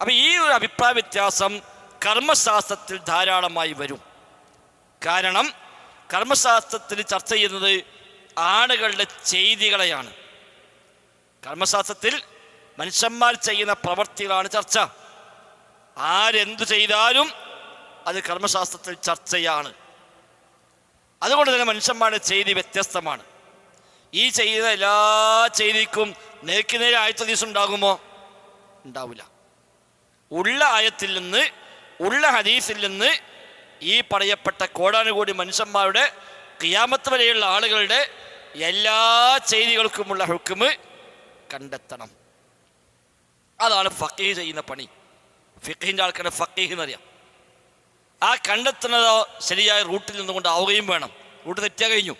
അപ്പം ഈ ഒരു അഭിപ്രായ വ്യത്യാസം കർമ്മശാസ്ത്രത്തിൽ ധാരാളമായി വരും. കാരണം കർമ്മശാസ്ത്രത്തിൽ ചർച്ച ചെയ്യുന്നത് ആളുകളുടെ ചെയ്തികളെയാണ്. കർമ്മശാസ്ത്രത്തിൽ മനുഷ്യന്മാർ ചെയ്യുന്ന പ്രവർത്തികളാണ് ചർച്ച. ആരെന്തു ചെയ്താലും അത് കർമ്മശാസ്ത്രത്തിൽ ചർച്ചയാണ്. അതുകൊണ്ട് തന്നെ മനുഷ്യന്മാരുടെ ചെയ്തി വ്യത്യസ്തമാണ്. ഈ ചെയ്യുന്ന എല്ലാ ചെയ്തിക്കും നേർക്ക് നേരെ ആയത്ത ദിവസം ഉണ്ടാകുമോ? ഉണ്ടാവില്ല. ഉള്ള ആയത്തിൽ നിന്ന് ഉള്ള ഹദീസിൽ നിന്ന് ഈ പറയപ്പെട്ട കോടാനുകോടി മനുഷ്യന്മാരുടെ കിയാമത്ത് വരെയുള്ള ആളുകളുടെ എല്ലാ ചെയ്തികൾക്കുമുള്ള ഹുക്കുമ് കണ്ടെത്തണം. അതാണ് ഫക്കീഹ് ചെയ്യുന്ന പണി. ഫിഖിന്റെ ആൾക്കാരുടെ ഫക്കീഹ് എന്നറിയാം. ആ കണ്ടെത്തുന്നത് ശരിയായ റൂട്ടിൽ നിന്നുകൊണ്ട് ആവുകയും വേണം. റൂട്ട് തെറ്റാ കഴിഞ്ഞു.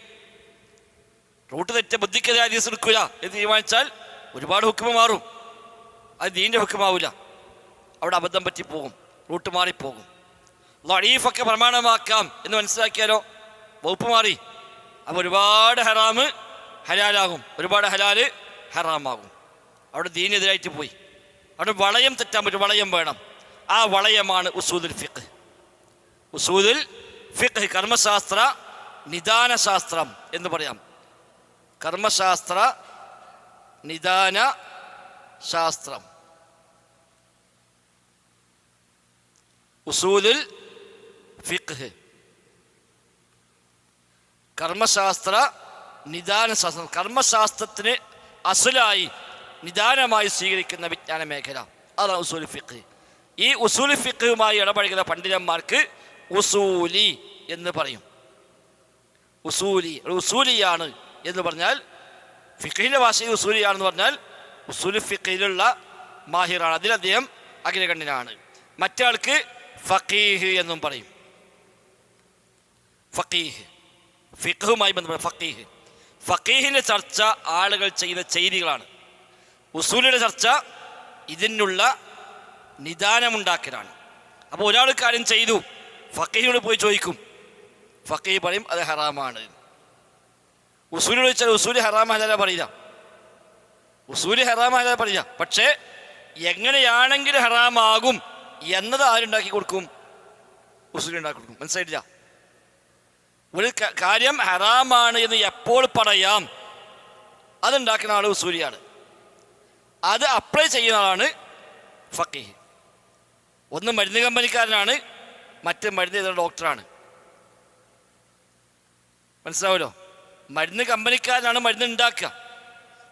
റൂട്ട് തെറ്റ ബുദ്ധിക്കെതിരെ ഹദീസ് എടുക്കില്ല എന്ന് തീരുമാനിച്ചാൽ ഒരുപാട് ഹുക്കുമ മാറും. അത് ദീന്റെ ഹുക്കുമാവില്ല അവിടെ അബദ്ധം പറ്റി പോകും. റൂട്ട് മാറിപ്പോകും ലഡീഫൊക്കെ പ്രമാണമാക്കാം എന്ന് മനസ്സിലാക്കിയാലോ? വകുപ്പ് മാറി. അപ്പോൾ ഒരുപാട് ഹറാമ് ഹലാലാകും. ഒരുപാട് ഹലാൽ ഹറാമാകും. അവിടെ ദീനെതിരായിട്ട് പോയി. അവിടെ വളയം തെറ്റാൻ പറ്റും. വളയം വേണം. ആ വളയമാണ് ഉസൂദുൽ ഫിഖ്. ഉസൂദുൽ ഫിഖ് കർമ്മശാസ്ത്ര നിദാനശാസ്ത്രം എന്ന് പറയാം. കർമ്മശാസ്ത്ര നിദാന ശാസ്ത്രം. ഉസൂലുൽ ഫിഖ്. കർമ്മശാസ്ത്ര നിദാന ശാസ്ത്രം കർമ്മശാസ്ത്രത്തിന് അസുലായി നിദാനമായി സ്വീകരിക്കുന്ന വിജ്ഞാന മേഖല. അതാണ് ഉസൂൽ ഫിഖ്. ഈ ഉസൂൽ ഫിഖുമായി ഇടപഴകുന്ന പണ്ഡിതന്മാർക്ക് ഉസൂലി എന്ന് പറയും. ഉസൂലി ഉസൂലിയാണ് എന്ന് പറഞ്ഞാൽ ഫിഖിന്റെ ഭാഷയിൽ ഉസൂലിയാണെന്ന് പറഞ്ഞാൽ ഉസൂൽ ഫിഖിലുള്ള മാഹിറാണ്. അതിൽ അദ്ദേഹം അഗ്രഗണ്യനാണ്. മറ്റാൾക്ക് ഫക്കീഹ് എന്നും പറയും. ഫക്കീഹ് ഫിഖുമായി ബന്ധപ്പെട്ട ഫക്കീഹ് ഫക്കീഹിന്റെ ചർച്ച ആളുകൾ ചെയ്ത ചെയ്തികളാണ്. ഉസൂലിയുടെ ചർച്ച ഇതിനുള്ള നിദാനമുണ്ടാക്കലാണ്. അപ്പോൾ ഒരാൾ കാര്യം ചെയ്തു. ഫക്കീഹിനോട് പോയി ചോദിക്കും. ഫക്കീഹ് പറയും അത് ഹറാമാണ്. ഉസൂലിനോട് ചോദിച്ചാൽ ഉസൂലി ഹറാമല്ല പറയില്ല ഉസൂലി ഹറാമല്ല പറയില്ല പക്ഷേ എങ്ങനെയാണെങ്കിലും ഹറാമാകും. എന്നത് ആരുണ്ടാക്കി കൊടുക്കും? ഉസൂലി ഉണ്ടാക്കി കൊടുക്കും. മനസ്സിലായിട്ടില്ല? ഒരു കാര്യം ഹറാമാണ് എന്ന് എപ്പോൾ പറയാം? അതുണ്ടാക്കുന്ന ആൾ ഉസൂലിയാണ്. അത് അപ്ലൈ ചെയ്യുന്ന ആളാണ് ഫക്കീഹ് ഒന്ന് മരുന്ന് കമ്പനിക്കാരനാണ് മറ്റ് മരുന്ന് ചെയ്ത ഡോക്ടറാണ്. മനസ്സിലാവുമല്ലോ മരുന്ന് കമ്പനിക്കാരനാണ് മരുന്ന് ഉണ്ടാക്കുക.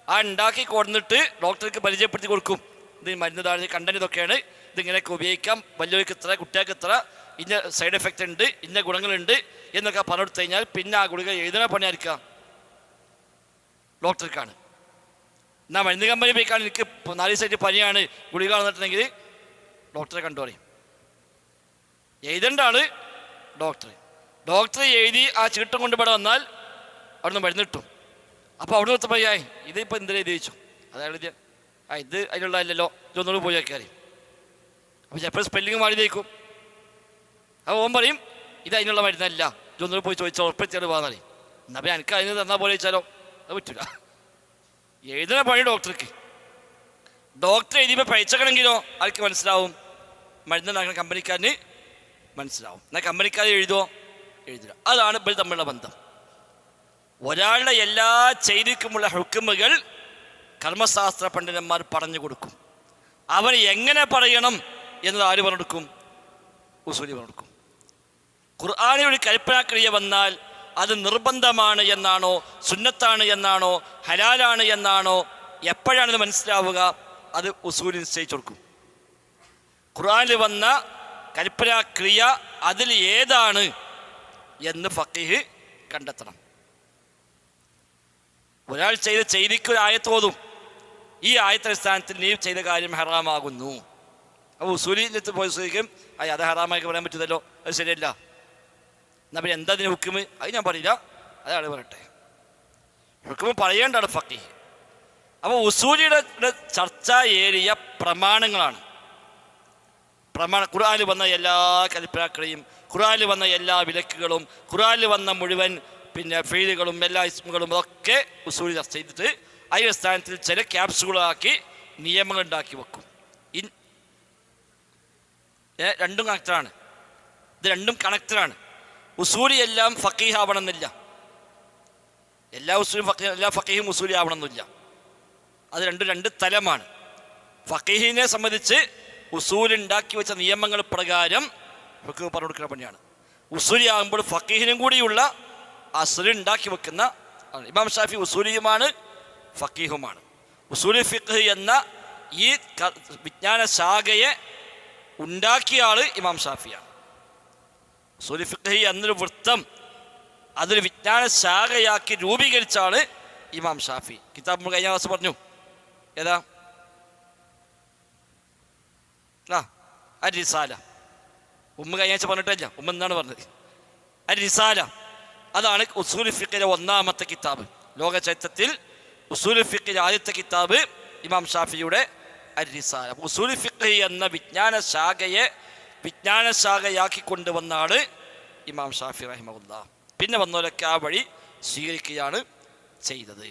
ആ ഉണ്ടാക്കി കൊടുത്തിട്ട് ഡോക്ടർക്ക് പരിചയപ്പെടുത്തി കൊടുക്കും. ഇത് മരുന്ന് താഴെ കണ്ടന്റ് ഇതൊക്കെയാണ്. ഇതിങ്ങനെയൊക്കെ ഉപയോഗിക്കാം. വലിയവർക്ക് ഇത്ര കുട്ടികൾക്ക് ഇത്ര. ഇന്ന സൈഡ് എഫക്റ്റ് ഉണ്ട് ഇന്ന ഗുണങ്ങളുണ്ട് എന്നൊക്കെ പറഞ്ഞു കഴിഞ്ഞാൽ പിന്നെ ആ ഗുളിക എഴുതണ പണിയായിരിക്കാം? ഡോക്ടർക്കാണ്. എന്നാൽ മരുന്ന് കമ്പനി പോയിക്കാണ് എനിക്ക് നാല് ദിവസമായിട്ട് പനിയാണ്. ഗുളിക വന്നിട്ടുണ്ടെങ്കിൽ ഡോക്ടറെ കണ്ടു പറയും. എഴുതണ്ടാണ് ഡോക്ടർ. ഡോക്ടർ എഴുതി ആ ചീട്ടം കൊണ്ട് ഇവിടെ വന്നാൽ അവിടുന്ന് മരുന്ന് കിട്ടും. അപ്പോൾ അവിടുന്ന് പയ്യായി ഇതിപ്പോൾ എന്തിനാ എഴുതി വെച്ചു അതായത് ആ ഇത് അതിലുള്ളതല്ലോ ഇതൊന്നുകൂടി പോയി നോക്കിയാൽ അപ്പോൾ ചിലപ്പോൾ സ്പെല്ലിങ് മാറി നയിക്കും അപ്പോൾ ഓൻ പറയും ഇത് അതിനുള്ള മരുന്നല്ല. ഇതൊന്നുകൂടി പോയി ചോദിച്ചാൽ ഉറപ്പിച്ചാൽ പോകാന്നറിയും എന്നാൽ പിന്നെ എനിക്ക് അതിന് തന്നാൽ പോലെ ചോദിച്ചാലോ? അത് പറ്റില്ല എഴുതുന്ന പണി ഡോക്ടർക്ക്. ഡോക്ടർ എഴുതിയപ്പോൾ പഴിച്ചക്കണമെങ്കിലോ ആർക്ക് മനസ്സിലാവും. മരുന്നുണ്ടാക്കുന്ന കമ്പനിക്കാരന് മനസ്സിലാവും. എന്നാൽ കമ്പനിക്കാർ എഴുതുമോ എഴുതില്ല. അതാണ് ഇവർ തമ്മിലുള്ള ബന്ധം. ഒരാളുടെ എല്ലാ ചെയ്തിക്കുമുള്ള ഹുക്കുമുകൾ കർമ്മശാസ്ത്ര പണ്ഡിതന്മാർ പറഞ്ഞു കൊടുക്കും. അവൻ എങ്ങനെ പറയണം എന്നത് ആര് പറഞ്ഞെടുക്കും ഉസൂലി പറഞ്ഞെടുക്കും ഖുർആാനിൽ ഒരു കൽപ്പനാക്രിയ വന്നാൽ അത് നിർബന്ധമാണ് എന്നാണോ സുന്നത്താണ് എന്നാണോ ഹലാലാണ് എന്നാണോ എപ്പോഴാണിത് മനസ്സിലാവുക? അത് ഉസൂലി നിശ്ചയിച്ചു കൊടുക്കും. ഖുർആാനിൽ വന്ന കൽപ്പനാക്രിയ അതിൽ ഏതാണ് എന്ന് ഫക്കീഹ് കണ്ടെത്തണം. ഒരാൾ ചെയ്ത ചെയ്തിക്ക് ഒരു ഈ ആയത്തടിസ്ഥാനത്തിൽ നീ ചെയ്ത കാര്യം ഹറാമാകുന്നു. അപ്പോൾ ഉസൂലിലെത്ത് പോയി സുഖിക്കും അയ്യ അത് ഹറാമായി പറയാൻ പറ്റുന്നല്ലോ അത് ശരിയല്ല. എന്നാൽ പിന്നെ എന്താ അതിന് ഹുക്കുമ് അത് ഞാൻ പറയില്ല. അതാണ് പറയട്ടെ. ഹുക്കുമ് പറയേണ്ടാണ് ഫക്കി അപ്പോൾ ഉസൂലിയുടെ ചർച്ച ഏരിയ പ്രമാണങ്ങളാണ്. പ്രമാണ ഖുറാനിൽ വന്ന എല്ലാ കൽപ്പനാക്കളെയും ഖുറാനിൽ വന്ന എല്ലാ വിലക്കുകളും ഖുറാനിൽ വന്ന മുഴുവൻ പിന്നെ ഫീലുകളും എല്ലാ ഇസ്മുകളും ഒക്കെ ഉസൂലി ചർച്ച ചെയ്തിട്ട് അതിന്റെ സ്ഥാനത്തിൽ ചില ക്യാപ്സുകളാക്കി നിയമങ്ങൾ ഉണ്ടാക്കി വെക്കും. ഇൻ രണ്ടും കണക്റ്ററാണ്. ഇത് രണ്ടും കണക്റ്ററാണ്. ഉസൂലി എല്ലാം ഫക്കീഹ് ആവണമെന്നില്ല എല്ലാ ഉസൂലും ഫക്കീഹ് എല്ലാ ഫക്കീഹും ഉസൂലി ആവണമെന്നില്ല അത് രണ്ടും രണ്ട് തലമാണ്. ഫക്കീഹിനെ സംബന്ധിച്ച് ഉസൂൽ ഉണ്ടാക്കി വെച്ച നിയമങ്ങൾ പ്രകാരം ഫക്കീഹ് പറഞ്ഞു കൊടുക്കുന്ന പണിയാണ്. ഉസൂലി ആകുമ്പോൾ ഫക്കീഹിനും കൂടിയുള്ള അസുലുണ്ടാക്കി വെക്കുന്ന ഇമാം ഷാഫി ഉസൂലിയുമാണ് ഫക്കീഹുമാണ് ഉസൂലി ഫിഖ് എന്ന ഈ വിജ്ഞാന ശാഖയെ ഉണ്ടാക്കിയ ആൾ ഇമാം ഷാഫിയാണ്. ഉസൂലി ഫിഖ് എന്നൊരു വൃത്തം അതൊരു വിജ്ഞാന ശാഖയാക്കി രൂപീകരിച്ച ഇമാം ഷാഫി. കിതാബ് നമ്മൾ കഴിഞ്ഞ ക്ലാസ് പറഞ്ഞു. ഏതാ? ആ അരിസാല. ഉമ്മ കഴിഞ്ഞ ആഴ്ച പറഞ്ഞിട്ടില്ല. ഉമ്മ എന്താണ് പറഞ്ഞത്. അരിസാല. അതാണ് ഉസൂലി ഫിഖിലെ ഒന്നാമത്തെ കിതാബ്. ലോക ചരിത്രത്തിൽ ഉസൂൽ ഫിഖിലെ ആദ്യത്തെ കിതാബ് ഇമാം ഷാഫിയുടെ അരിസാല. ഉസൂലു ഫിഖ് എന്ന വിജ്ഞാന ശാഖയെ വിജ്ഞാന ശാഖയാക്കി കൊണ്ടുവന്ന ആൾ ഇമാം ഷാഫി റഹിമുല്ല പിന്നെ വന്നവരൊക്കെ ആ വഴി സ്വീകരിക്കുകയാണ് ചെയ്തത്.